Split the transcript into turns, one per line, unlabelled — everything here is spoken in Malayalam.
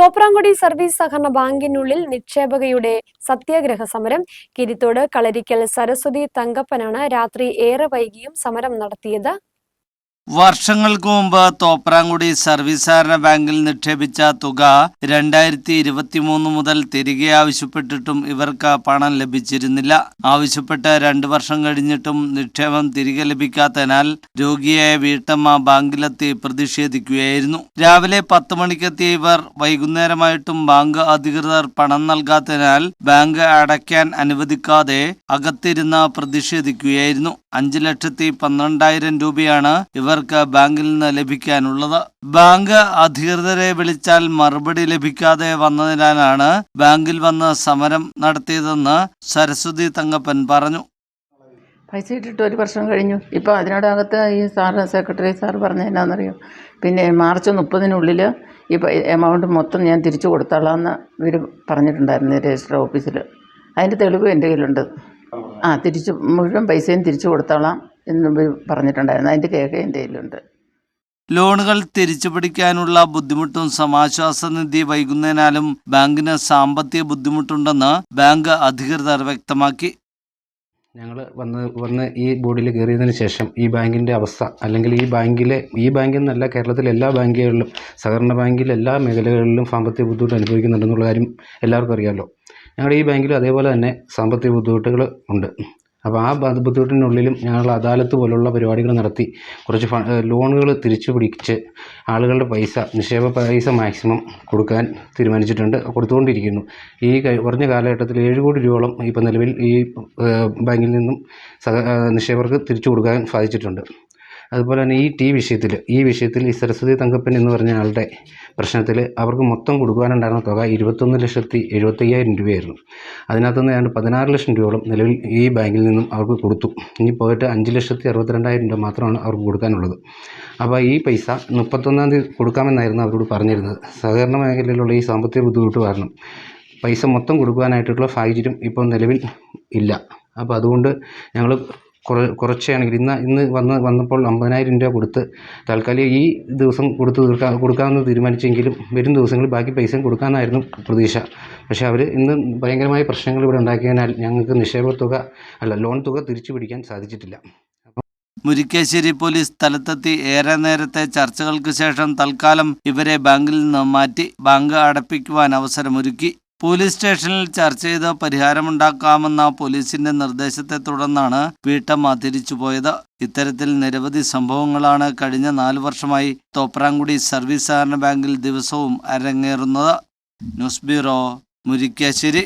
തോപ്രാങ്കുടി സർവീസ് സഹകരണ ബാങ്കിനുള്ളിൽ നിക്ഷേപകയുടെ സത്യാഗ്രഹ സമരം കിരിത്തോട് കളരിക്കൽ സരസ്വതി തങ്കപ്പനാണ് രാത്രി ഏറെ വൈകിയും സമരം നടത്തിയത്.
വർഷങ്ങൾക്ക് മുമ്പ് തോപ്രാങ്കുടി സർവീസ് സഹകരണ ബാങ്കിൽ നിക്ഷേപിച്ച തുക രണ്ടായിരത്തി ഇരുപത്തിമൂന്ന് മുതൽ തിരികെ ആവശ്യപ്പെട്ടിട്ടും ഇവർക്ക് പണം ലഭിച്ചിരുന്നില്ല. ആവശ്യപ്പെട്ട് രണ്ടു വർഷം കഴിഞ്ഞിട്ടും നിക്ഷേപം തിരികെ ലഭിക്കാത്തതിനാൽ രോഗിയായ വീട്ടമ്മ ബാങ്കിലെത്തി പ്രതിഷേധിക്കുകയായിരുന്നു. രാവിലെ പത്ത് മണിക്കെത്തിയ ഇവർ വൈകുന്നേരമായിട്ടും ബാങ്ക് അധികൃതർ പണം നൽകാത്തതിനാൽ ബാങ്ക് അടയ്ക്കാൻ അനുവദിക്കാതെ അകത്തിരുന്ന് പ്രതിഷേധിക്കുകയായിരുന്നു. അഞ്ച് ലക്ഷത്തി പന്ത്രണ്ടായിരം രൂപയാണ് ഇവർക്ക് ബാങ്കിൽ നിന്ന് ലഭിക്കാനുള്ളത്. ബാങ്ക് അധികൃതരെ വിളിച്ചാൽ മറുപടി ലഭിക്കാതെ വന്നതിനാലാണ് ബാങ്കിൽ വന്ന് സമരം നടത്തിയതെന്ന് സരസ്വതി തങ്കപ്പൻ പറഞ്ഞു.
പൈസ ഇട്ടിട്ട് ഒരു വർഷം കഴിഞ്ഞു. ഇപ്പോൾ അതിനോടകത്ത് ഈ സാറ് സെക്രട്ടറി സാർ പറഞ്ഞ എന്നാണെന്നറിയോ പിന്നെ മാർച്ച് മുപ്പതിനുള്ളിൽ ഈ എമൗണ്ട് മൊത്തം ഞാൻ തിരിച്ചു കൊടുത്തോളാം എന്ന് ഇവർ പറഞ്ഞിട്ടുണ്ടായിരുന്നു രജിസ്റ്റർ ഓഫീസിൽ അതിന്റെ തെളിവ് എന്റെ കയ്യിലുണ്ട്. ആ തിരിച്ച് മുഴുവൻ പൈസയും തിരിച്ചു കൊടുത്തോളാം എന്ന് പറഞ്ഞിട്ടുണ്ടായിരുന്നു. അതിന്റെ രേഖ എന്റെ കയ്യിലുണ്ട്.
ലോണുകൾ തിരിച്ചു പിടിക്കാനുള്ള ബുദ്ധിമുട്ടും സമാശ്വാസ നിധി വൈകുന്നതിനാലും ബാങ്കിന് സാമ്പത്തിക ബുദ്ധിമുട്ടുണ്ടെന്ന് ബാങ്ക് അധികൃതർ വ്യക്തമാക്കി.
ഞങ്ങൾ വന്ന് വന്ന് ഈ ബോർഡിൽ കയറിയതിന് ശേഷം ഈ ബാങ്കിന്റെ അവസ്ഥ അല്ലെങ്കിൽ ഈ ബാങ്കിലെ ഈ ബാങ്കിൽ നിന്നല്ല കേരളത്തിലെ എല്ലാ ബാങ്കുകളിലും സഹകരണ ബാങ്കിലെ എല്ലാ മേഖലകളിലും സാമ്പത്തിക ബുദ്ധിമുട്ട് അനുഭവിക്കുന്നുണ്ടെന്നുള്ള കാര്യം എല്ലാവർക്കും അറിയാമല്ലോ ഞങ്ങളുടെ ഈ ബാങ്കിലും അതേപോലെ തന്നെ സാമ്പത്തിക ബുദ്ധിമുട്ടുകൾ ഉണ്ട്. അപ്പോൾ ആ ബുദ്ധിമുട്ടിനുള്ളിലും ഞങ്ങൾ അദാലത്ത് പോലുള്ള പരിപാടികൾ നടത്തി. കുറച്ച് ലോണുകൾ തിരിച്ചു പിടിച്ച് ആളുകളുടെ പൈസ നിക്ഷേപ പൈസ മാക്സിമം കൊടുക്കാൻ തീരുമാനിച്ചിട്ടുണ്ട് കൊടുത്തുകൊണ്ടിരിക്കുന്നു. ഈ കുറഞ്ഞ കാലഘട്ടത്തിൽ ഏഴ് കോടി രൂപയോളം ഇപ്പോൾ നിലവിൽ ഈ ബാങ്കിൽ നിന്നും സഹ നിക്ഷേപകർക്ക് തിരിച്ചു കൊടുക്കാൻ സാധിച്ചിട്ടുണ്ട്. അതുപോലെ തന്നെ ഈ ടി വിഷയത്തിൽ ഈ വിഷയത്തിൽ ഈ സരസ്വതി തങ്കപ്പൻ എന്ന് പറഞ്ഞ ആളുടെ പ്രശ്നത്തിൽ അവർക്ക് മൊത്തം കൊടുക്കാനുണ്ടായിരുന്ന തുക ഇരുപത്തൊന്ന് ലക്ഷത്തി എഴുപത്തയ്യായിരം രൂപയായിരുന്നു. അതിനകത്തുനിന്ന് ഏതാണ്ട് പതിനാറ് ലക്ഷം രൂപയോളം നിലവിൽ ഈ ബാങ്കിൽ നിന്നും അവർക്ക് കൊടുത്തു. ഇനി പോയിട്ട് അഞ്ച് ലക്ഷത്തി അറുപത്തിരണ്ടായിരം രൂപ മാത്രമാണ് അവർക്ക് കൊടുക്കാനുള്ളത്. അപ്പോൾ ഈ പൈസ മുപ്പത്തൊന്നാം തീയതി കൊടുക്കാമെന്നായിരുന്നു അവരോട് പറഞ്ഞിരുന്നത്. സഹകരണ മേഖലയിലുള്ള ഈ സാമ്പത്തിക ബുദ്ധിമുട്ട് കാരണം പൈസ മൊത്തം കൊടുക്കുവാനായിട്ടുള്ള സാഹചര്യം ഇപ്പോൾ നിലവിൽ ഇല്ല. അപ്പോൾ അതുകൊണ്ട് ഞങ്ങൾ കുറ കുറച്ചാണെങ്കിൽ ഇന്ന് ഇന്ന് വന്ന് വന്നപ്പോൾ അമ്പതിനായിരം രൂപ കൊടുത്ത് താൽക്കാലികം ഈ ദിവസം കൊടുത്ത് തീർക്കാൻ കൊടുക്കാമെന്ന് തീരുമാനിച്ചെങ്കിലും വരും ദിവസങ്ങളിൽ ബാക്കി പൈസയും കൊടുക്കാമെന്നായിരുന്നു പ്രതീക്ഷ. പക്ഷേ അവർ ഇന്ന് ഭയങ്കരമായ പ്രശ്നങ്ങൾ ഇവിടെ ഉണ്ടാക്കിയതിനാൽ ഞങ്ങൾക്ക് നിക്ഷേപ തുക അല്ല ലോൺ തുക തിരിച്ചു പിടിക്കാൻ സാധിച്ചിട്ടില്ല.
മുരിക്കാശ്ശേരി പോലീസ് സ്ഥലത്തെത്തി ഏറെ നേരത്തെ ചർച്ചകൾക്ക് ശേഷം തൽക്കാലം ഇവരെ ബാങ്കിൽ നിന്ന് മാറ്റി ബാങ്ക് അടപ്പിക്കുവാൻ അവസരമൊരുക്കി. പോലീസ് സ്റ്റേഷനിൽ ചർച്ച ചെയ്ത് പരിഹാരമുണ്ടാക്കാമെന്ന പോലീസിന്റെ നിർദ്ദേശത്തെ തുടർന്നാണ് വീട്ടമ്മ തിരിച്ചുപോയത് ഇത്തരത്തിൽ നിരവധി സംഭവങ്ങളാണ് കഴിഞ്ഞ നാല് വർഷമായി തോപ്രാങ്കുടി സർവീസ് സഹകരണ ബാങ്കിൽ ദിവസവും അരങ്ങേറുന്നത്. News bureau Murikkassery.